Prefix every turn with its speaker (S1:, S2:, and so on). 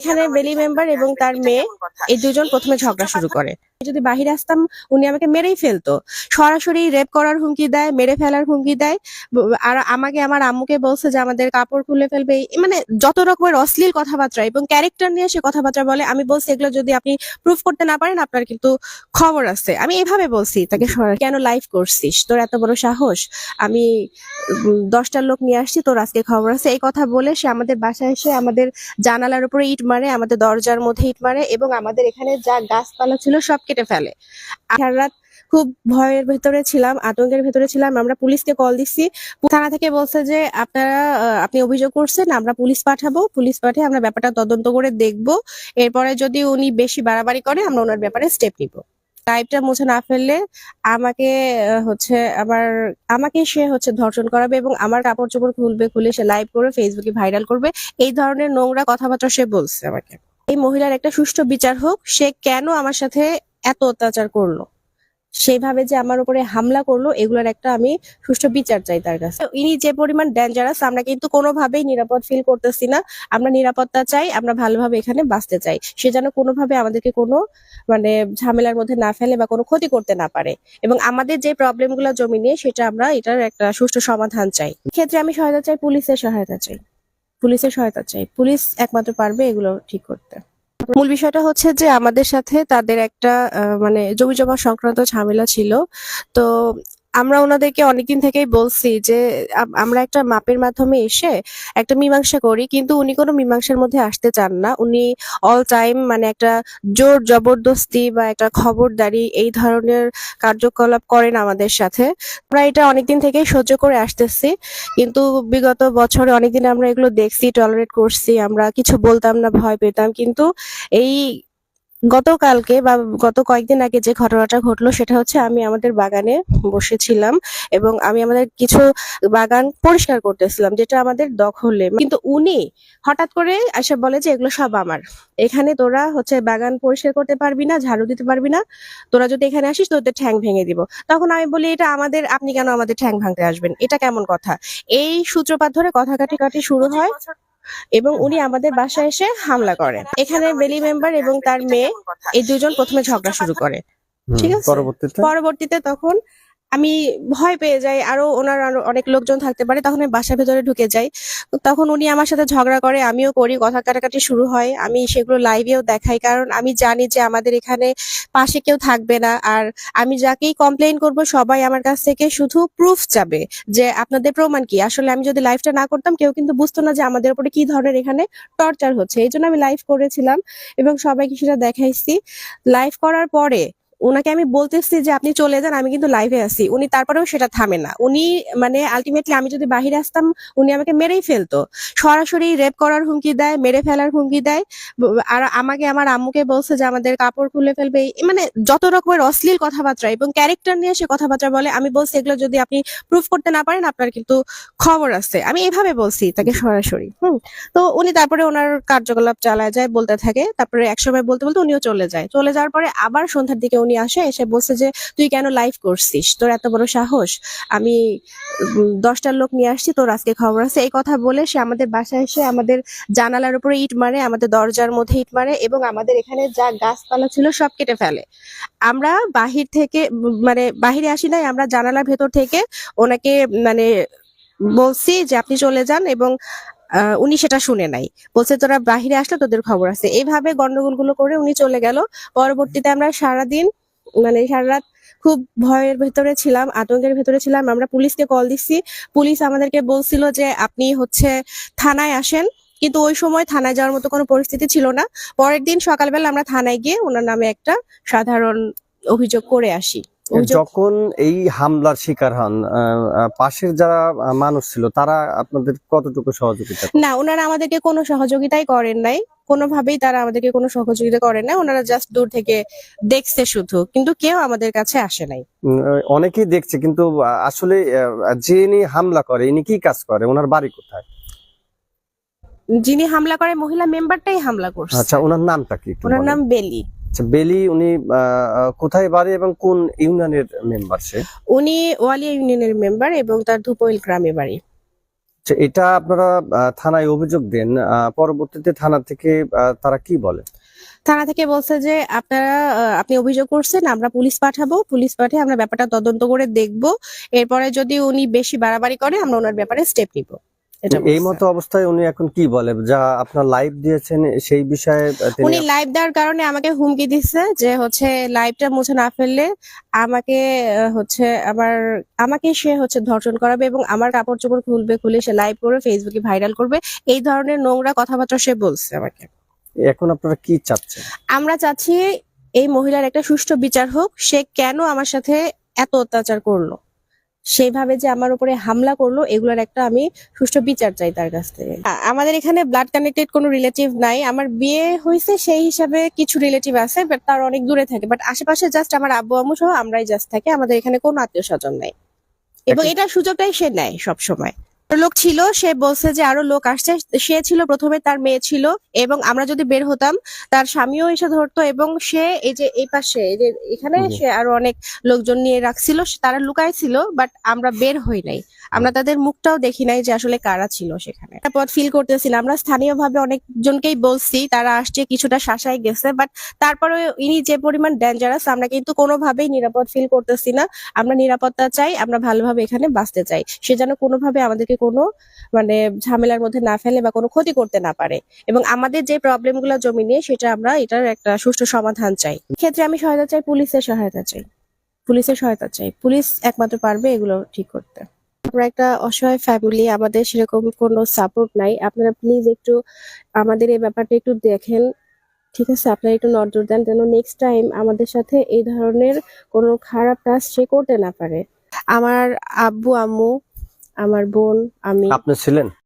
S1: এখানে বেলি মেম্বার এবং তার মেয়ে এই দুজন প্রথমে ঝগড়া শুরু করে। যদি বাহিরে আসতাম, উনি আমাকে মেরেই ফেলতো। সরাসরি রেপ করার হুমকি দেয়, মেরে ফেলার হুমকি দেয়। আর আমাকে, আমার আম্মুকে বলছে যে, আমাদের কাপড় খুলে ফেলবে। মানে যত রকমের অশ্লীল কথাবার্তা, এবং ক্যারেক্টার নিয়ে সে কথাবার্তা বলে, আমি বলছি, এগুলো যদি আপনি প্রুফ করতে না পারেন, আপনার কিন্তু খবর আছে। আমি এভাবে বলছি, তাকে কেন লাইভ করছিস? তোর এত বড় সাহস? আমি দশটার লোক নিয়ে আসছি, তোর আজকে খবর আছে। এই কথা বলে সে আমাদের বাসায় এসে আমাদের জানালার উপরে ইট মারে, আমাদের দরজার মধ্যে ইট মারে, এবং আমাদের এখানে যা গাছপালা ছিল সব কেটে ফেলে। সারা রাত খুব ভয়ের ভেতরে ছিলাম, আতঙ্কের ভেতরে ছিলাম। আমরা পুলিশকে কল দিচ্ছি। থানা থেকে বলছে যে, আপনারা আপনি অভিযোগ করছেন, আমরা পুলিশ পাঠাবো। পুলিশ পাঠিয়ে আমরা ব্যাপারটা তদন্ত করে দেখব। এরপরে যদি উনি বেশি বাড়াবাড়ি করে, আমরা ওনার ব্যাপারে স্টেপ নিব। টাইপটা মুছে না ফেললে আমাকে হচ্ছে আমার, আমাকে সে হচ্ছে ধর্ষণ করাবে এবং আমার কাপড় চোপড় খুলবে, খুলে সে লাইভ করবে ফেসবুকে ভাইরাল করবে। এই ধরনের নোংরা কথাবার্তা সে বলছে আমাকে। এই মহিলার একটা সুষ্ঠু বিচার হোক। সে কেন আমার সাথে এত অত্যাচার করল। সেইভাবে যে আমার উপরে হামলা করল, এগুলোর একটা আমি সুষ্ঠু বিচার চাই তার কাছে। ইনি যে পরিমাণ ডেঞ্জারাস আমরা কিন্তু কোনোভাবেই নিরাপদ ফিল করতেছি না। আমরা নিরাপত্তা চাই, আমরা ভালোভাবে এখানে বাঁচতে চাই। সে যেন কোনোভাবে আমাদেরকে কোনো মানে ঝামেলার মধ্যে না ফেলে বা কোনো ক্ষতি করতে না পারে। এবং আমাদের যে প্রবলেমগুলো জমি নিয়ে, সেটা আমরা এটার একটা সুষ্ঠু সমাধান চাই। ক্ষেত্রে আমি সহায়তা চাই, পুলিশের সহায়তা চাই। পুলিশের সহায়তা চাই। পুলিশ একমাত্র পারবে এগুলো ঠিক করতে। মূল বিষয়টা হচ্ছে যে আমাদের সাথে তাদের একটা মানে জমি জমা সংক্রান্ত ঝামেলা ছিল। তো আমরা ওনাদেরকে অনেকদিন থেকেই বলছি যে আমরা একটা মাপের মাধ্যমে এসে একটা মীমাংসা করি, কিন্তু উনি কোনো মীমাংসার মধ্যে আসতে চান না। উনি অল টাইম মানে একটা জোর জবরদস্তি বা একটা খবরদারি এই ধরনের কার্যকলাপ করেন আমাদের সাথে। আমরা এটা অনেকদিন থেকেই সহ্য করে আসতেছি, কিন্তু বিগত বছরে অনেকদিন আমরা এগুলো দেখছি টলারেট করছি, আমরা কিছু বলতাম না, ভয় পেতাম, কিন্তু এই গতকালকে বা গত কয়েকদিন আগে যে ঘটনাটা ঘটলো, সেটা হচ্ছে আমি আমাদের বাগানে বসেছিলাম এবং আমি আমাদের কিছু বাগান পরিষ্কার করতেছিলাম যেটা আমাদের দখলে। কিন্তু উনি হঠাৎ করে এসে বলে যে, এগুলো সব আমার। এখানে তোরা হচ্ছে বাগান পরিষ্কার করতে পারবি না, ঝাড়ু দিতে পারবি না। তোরা যদি এখানে আসিস, তোদের ঠ্যাং ভেঙে দিব। তখন আমি বলি, এটা আমাদের, আপনি কেন আমাদের ঠ্যাং ভাঙতে আসবেন? এটা কেমন কথা? এই সূত্রপাত ধরে কথা কাটি কাটি শুরু হয়। এবং উনি আমাদের বাসায় এসে হামলা করেন। এখানে বেলি মেম্বার এবং তার মেয়ে এই দুজন প্রথমে ঝগড়া শুরু করে। ঠিক আছে।
S2: পরবর্তীতে?
S1: পরবর্তীতে তখন আমি ভয় পেয়ে যাই, আরও ওনার অনেক লোকজন থাকতে পারে, তখন আমি বাসার ভেতরে ঢুকে যাই। তখন উনি আমার সাথে ঝগড়া করে, আমিও করি, কথা কাটাকাটি শুরু হয়। আমি সেগুলো লাইভেও দেখাই, কারণ আমি জানি যে আমাদের এখানে পাশে কেউ থাকবে না। আর আমি যাকেই কমপ্লেন করব, সবাই আমার কাছ থেকে শুধু প্রুফ চাবে যে আপনাদের প্রমাণ কি। আসলে আমি যদি লাইভটা না করতাম, কেউ কিন্তু বুঝতো না যে আমাদের উপরে কি ধরনের এখানে টর্চার হচ্ছে। এই জন্য আমি লাইভ করেছিলাম এবং সবাইকে সেটা দেখাইছি। লাইভ করার পরে ওনাকে আমি বলতেছি যে, আপনি চলে যান, আমি কিন্তু লাইভে আছি। উনি তারপরেও সেটা থামে না। উনি মানে আলটিমেটলি আমি যদি বাহিরে আসতাম, উনি আমাকে মেরেই ফেলতো। সরাসরি রেপ করার হুমকি দেয়, মেরে ফেলার হুমকি দেয়। আর আমাকে, আমার আম্মুকে বলছে যে, আমাদের কাপড় খুলে ফেলবে। মানে যত রকমের অশ্লীল কথাবার্তা এবং ক্যারেক্টার নিয়ে সে কথাবার্তা বলে, আমি বলছি, এগুলো যদি আপনি প্রুফ করতে না পারেন, আপনার কিন্তু খবর আছে। আমি এভাবে বলছি তাকে সরাসরি। হুম। তো উনি তারপরে ওনার কার্যকলাপ চালায় যায়, বলতে থাকে। তারপরে একসময় বলতে বলতে উনিও চলে যায়। চলে যাওয়ার পরে আবার সন্ধ্যার দিকে উনি আসে, এসে বলছে যে, তুই কেন লাইভ করছিস? তোর এত বড় সাহস। আমি দশটার লোক নিয়ে আসছি, তোর আজকে খবর আছে। এই কথা বলে সে আমাদের বাসায় এসে আমাদের জানালার উপরে ইট মারে, আমাদের দরজার মধ্যে ইট মারে এবং আমাদের এখানে যা গাছপালা ছিল সব কেটে ফেলে। আমরা বাহির থেকে মানে বাহিরে আসি নাই, আমরা জানালার ভেতর থেকে ওনাকে মানে বলছি যে, আপনি চলে যান। এবং উনি সেটা শুনে নাই। বলছে, তোরা বাহিরে আসলে তোদের খবর আছে। এইভাবে গন্ডগোলগুলো করে উনি চলে গেল। পরবর্তীতে আমরা সারাদিন মানে সারা রাত খুব ভয়ের ভেতরে ছিলাম আতঙ্কের ভেতরে ছিলাম। আমরা পুলিশকে কল দিচ্ছি। পুলিশ আমাদেরকে বলছিল যে আপনি হচ্ছে থানায় আসেন। কিন্তু ওই সময় থানায় যাওয়ার মতো কোনো পরিস্থিতি ছিল না। পরের দিন সকালবেলা আমরা থানায় গিয়ে ওনার নামে একটা সাধারণ অভিযোগ করে আসি।
S2: যখন এই হামলার শিকার হন পাশের যারা মানুষ ছিল তারা আপনাদের কতটুকু সহযোগিতা
S1: না ওনারা আমাদেরকে কোনো সহযোগিতাই করেন নাই। কোনোভাবেই তারা আমাদেরকে কোনো সহযোগিতা করে না ওনারা জাস্ট দূর থেকে দেখছে শুধু কিন্তু কেউ আমাদের কাছে আসে নাই।
S2: অনেকেই দেখছে কিন্তু আসলে যে ইনি হামলা করে ইনি কি কাজ করে ওনার বাড়ি কোথায়?
S1: যিনি হামলা করে মহিলা মেম্বারটাই হামলা করছে।
S2: আচ্ছা ওনার নামটা কি
S1: ওনার নাম বেলি।
S2: আচ্ছা, বেলি উনি কোথায় বাড়ি এবং কোন ইউনিয়নের মেম্বার সে?
S1: উনি ওয়ালিয়া ইউনিয়নের মেম্বার এবং তার ধুপইল গ্রামে বাড়ি।
S2: এটা আপনারা থানায় অভিযোগ দেন পরবর্তীতে থানা থেকে তারা কি বলে?
S1: থানা থেকে বলছে যে, আপনারা আপনি অভিযোগ করছেন, আমরা পুলিশ পাঠাবো, পুলিশ পাঠিয়ে আমরা ব্যাপারটা তদন্ত করে দেখব। এরপরে যদি উনি বেশি বাড়াবাড়ি করে, আমরা ওনার ব্যাপারে স্টেপ নিব।
S2: এই মতো অবস্থায় উনি এখন কি বলে? যা আপনার লাইভ দিয়েছেন সেই বিষয়ে
S1: উনি লাইভ দেওয়ার কারণে আমাকে হুমকি দিচ্ছে যে হচ্ছে লাইভটা মুছে না ফেললে আমাকে হচ্ছে আমার আমাকে সে হচ্ছে ধর্ষণ করাবে এবং আমার কাপড় চোপড় খুলবে খুলে সে লাইভ করবে ফেসবুকে ভাইরাল করবে। এই ধরনের নোংরা কথাবার্তা সে বলছে আমাকে।
S2: এখন আপনারা কি চাচ্ছেন?
S1: আমরা চাচ্ছি এই মহিলার একটা সুষ্ঠু বিচার হোক। সে কেন আমার সাথে এত অত্যাচার করল? সেইভাবে যে আমার উপরে হামলা করল এগুলোর একটা আমি সুষ্ঠু বিচার চাই তার কাছ থেকে। আমাদের এখানে ব্লাড কানেক্টেড কোনো রিলেটিভ নাই। আমার বিয়ে হয়েছে সেই হিসাবে কিছু রিলেটিভ আছে বাট তার অনেক দূরে থাকে। বাট আশেপাশে জাস্ট আমার আব্বু আম্মু সহ আমরাই জাস্ট থাকে। আমাদের এখানে কোনো আত্মীয় স্বজন নাই। এবং
S2: এটা
S1: এটার সুযোগটাই সে নেয় সব সময় লোক ছিল সে বলছে যে আরও লোক আসছে। সে ছিল প্রথমে তার মেয়ে ছিল এবং আমরা যদি বের হতাম তার স্বামীও এসে ধরতো এবং সে এই যে এই পাশে এই যে এখানে সে আরও অনেক লোকজন নিয়ে রাখছিল তারা লুকায় ছিল বাট আমরা বের হই নাই। আমরা তাদের মুখটাও দেখি নাই যে আসলে কারা ছিল সেখানে। তারপর ফিল করতেছিলাম আমরা স্থানীয় স্থানীয়ভাবে অনেকজনকেই বলছি তারা আসছে কিছুটা শাসায় গেছে বাট তারপরে ইনি যে পরিমাণ ডেঞ্জারাস আমরা কিন্তু কোনোভাবেই নিরাপদ ফিল করতেছি না। আমরা নিরাপত্তা চাই আমরা ভালোভাবে এখানে বাঁচতে চাই। সে যেন কোনোভাবে আমাদেরকে কোনো মানে ঝামেলার মধ্যে না ফেলে বা কোনো ক্ষতি করতে না পারে। এবং আমাদের যে প্রবলেমগুলো জমি নিয়ে, সেটা আমরা এটার একটা সুষ্ঠু সমাধান চাই। ক্ষেত্রে আমি সহায়তা চাই, পুলিশের সহায়তা চাই। পুলিশের সহায়তা চাই। পুলিশ একমাত্র পারবে এগুলো ঠিক করতে। আমরা একটা অসহায় ফ্যামিলি আমাদের সেরকম কোনো সাপোর্ট নাই। আপনারা প্লিজ একটু আমাদের এই ব্যাপারটা একটু দেখেন। ঠিক আছে? আপনারা একটু নজর দেন যেন নেক্সট টাইম আমাদের সাথে এই ধরনের কোনো খারাপ কাজ সে করতে না পারে। আমার আব্বু, আম্মু আমার বোন আমি
S2: আপনি ছিলেন?